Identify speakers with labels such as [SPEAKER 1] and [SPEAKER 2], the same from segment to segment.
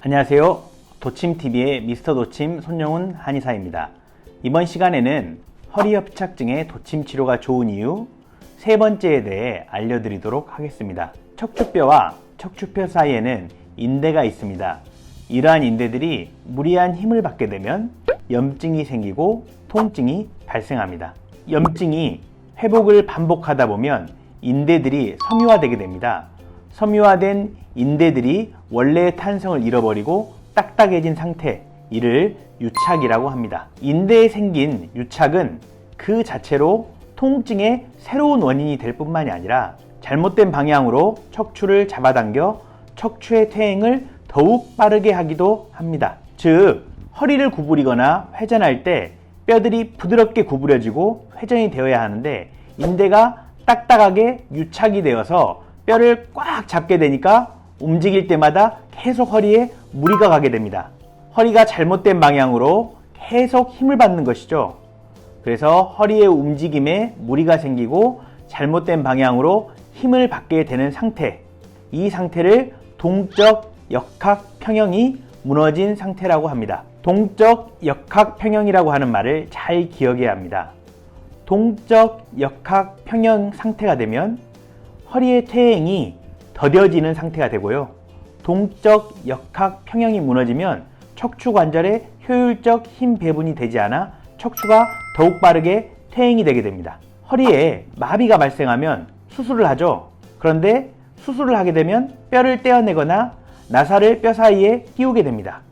[SPEAKER 1] 안녕하세요. 도침TV의 미스터 도침 손영훈 한의사입니다. 이번 시간에는 허리 협착증의 도침 치료가 좋은 이유 세 번째에 대해 알려드리도록 하겠습니다. 척추뼈와 척추뼈 사이에는 인대가 있습니다. 이러한 인대들이 무리한 힘을 받게 되면 염증이 생기고 통증이 발생합니다. 염증이 회복을 반복하다 보면 인대들이 섬유화되게 됩니다. 섬유화된 인대들이 원래의 탄성을 잃어버리고 딱딱해진 상태, 이를 유착이라고 합니다. 인대에 생긴 유착은 그 자체로 통증의 새로운 원인이 될 뿐만이 아니라 잘못된 방향으로 척추를 잡아당겨 척추의 퇴행을 더욱 빠르게 하기도 합니다. 즉, 허리를 구부리거나 회전할 때 뼈들이 부드럽게 구부려지고 회전이 되어야 하는데 인대가 딱딱하게 유착이 되어서 뼈를 꽉 잡게 되니까 움직일 때마다 계속 허리에 무리가 가게 됩니다. 허리가 잘못된 방향으로 계속 힘을 받는 것이죠. 그래서 허리의 움직임에 무리가 생기고 잘못된 방향으로 힘을 받게 되는 상태. 이 상태를 동적 역학 평형이 무너진 상태라고 합니다. 동적 역학 평형이라고 하는 말을 잘 기억해야 합니다. 동적 역학 평형 상태가 되면 허리의 퇴행이 더뎌지는 상태가 되고요. 동적 역학 평형이 무너지면 척추 관절에 효율적 힘 배분이 되지 않아 척추가 더욱 빠르게 퇴행이 되게 됩니다. 허리에 마비가 발생하면 수술을 하죠. 그런데 수술을 하게 되면 뼈를 떼어내거나 나사를 뼈 사이에 끼우게 됩니다.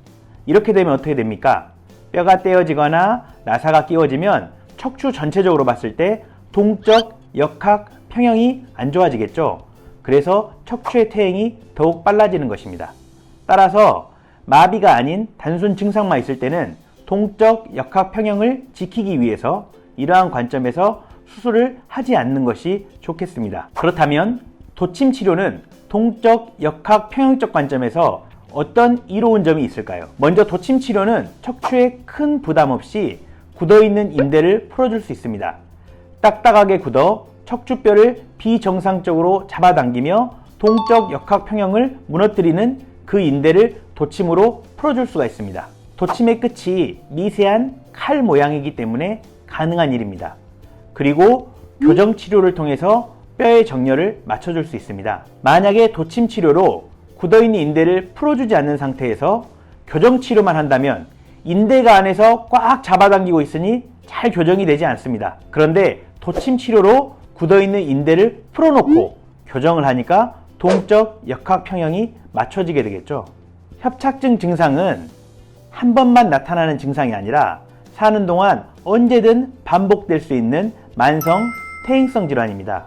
[SPEAKER 1] 이렇게 되면 어떻게 됩니까? 뼈가 떼어지거나 나사가 끼워지면 척추 전체적으로 봤을 때 동적 역학 평형이 안 좋아지겠죠. 그래서 척추의 퇴행이 더욱 빨라지는 것입니다. 따라서 마비가 아닌 단순 증상만 있을 때는 동적 역학 평형을 지키기 위해서 이러한 관점에서 수술을 하지 않는 것이 좋겠습니다. 그렇다면 도침 치료는 동적 역학 평형적 관점에서 어떤 이로운 점이 있을까요? 먼저 도침 치료는 척추에 큰 부담 없이 굳어 있는 인대를 풀어줄 수 있습니다. 딱딱하게 굳어 척추뼈를 비정상적으로 잡아당기며 동적 역학 평형을 무너뜨리는 그 인대를 도침으로 풀어줄 수가 있습니다. 도침의 끝이 미세한 칼 모양이기 때문에 가능한 일입니다. 그리고 교정 치료를 통해서 뼈의 정렬을 맞춰줄 수 있습니다. 만약에 도침 치료로 굳어있는 인대를 풀어주지 않는 상태에서 교정 치료만 한다면 인대가 안에서 꽉 잡아당기고 있으니 잘 교정이 되지 않습니다. 그런데 도침 치료로 굳어있는 인대를 풀어놓고 교정을 하니까 동적 역학 평형이 맞춰지게 되겠죠. 협착증 증상은 한 번만 나타나는 증상이 아니라 사는 동안 언제든 반복될 수 있는 만성 퇴행성 질환입니다.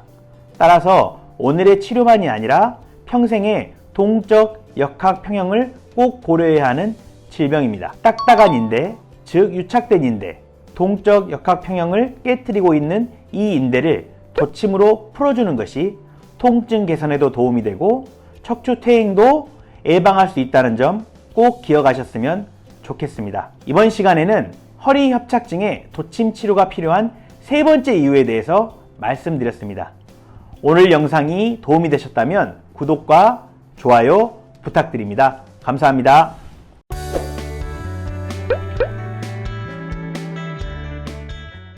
[SPEAKER 1] 따라서 오늘의 치료만이 아니라 평생의 동적 역학 평형을 꼭 고려해야 하는 질병입니다. 딱딱한 인대, 즉 유착된 인대, 동적 역학 평형을 깨뜨리고 있는 이 인대를 도침으로 풀어주는 것이 통증 개선에도 도움이 되고 척추 퇴행도 예방할 수 있다는 점 꼭 기억하셨으면 좋겠습니다. 이번 시간에는 허리 협착증의 도침 치료가 필요한 세 번째 이유에 대해서 말씀드렸습니다. 오늘 영상이 도움이 되셨다면 구독과 좋아요 부탁드립니다. 감사합니다.